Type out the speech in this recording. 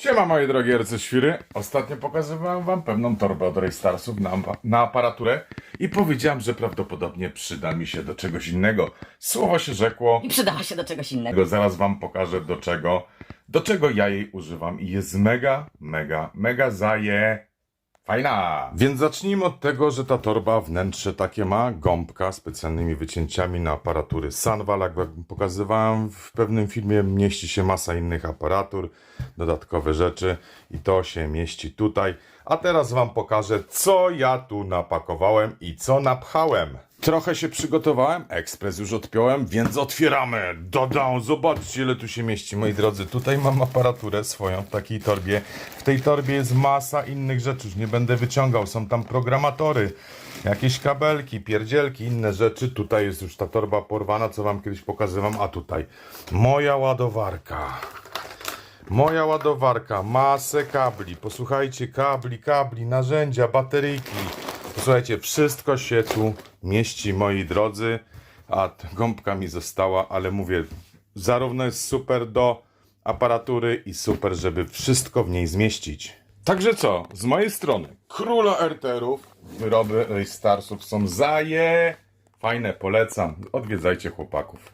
Siema moje drogie RC-świry. Ostatnio pokazywałem wam pewną torbę od Raystarsów na, na aparaturę i powiedziałem, że prawdopodobnie przyda mi się do czegoś innego. Słowo się rzekło. I przydała się do czegoś innego. Zaraz wam pokażę do czego, do czego ja jej używam i jest mega, mega, mega zaje fajna. Więc zacznijmy od tego, że ta torba wnętrze takie ma, gąbka specjalnymi wycięciami na aparatury Sanwal, jak pokazywałem w pewnym filmie, mieści się masa innych aparatur, dodatkowe rzeczy i to się mieści tutaj. A teraz wam pokażę, co ja tu napakowałem i co napchałem. Trochę się przygotowałem, ekspres już odpiąłem, więc otwieramy. Dodam, zobaczcie ile tu się mieści, moi drodzy. Tutaj mam aparaturę swoją w takiej torbie. W tej torbie jest masa innych rzeczy, już nie będę wyciągał. Są tam programatory, jakieś kabelki, pierdzielki, inne rzeczy. Tutaj jest już ta torba porwana, co wam kiedyś pokazywałem. A tutaj moja ładowarka. Moja ładowarka, masę kabli, posłuchajcie, kabli, kabli, narzędzia, bateryjki. Posłuchajcie, wszystko się tu mieści, moi drodzy. A gąbka mi została, ale mówię, zarówno jest super do aparatury i super, żeby wszystko w niej zmieścić. Także co, z mojej strony, króla RTR-ów, wyroby Raystarsów są zaje. Fajne, polecam. Odwiedzajcie chłopaków.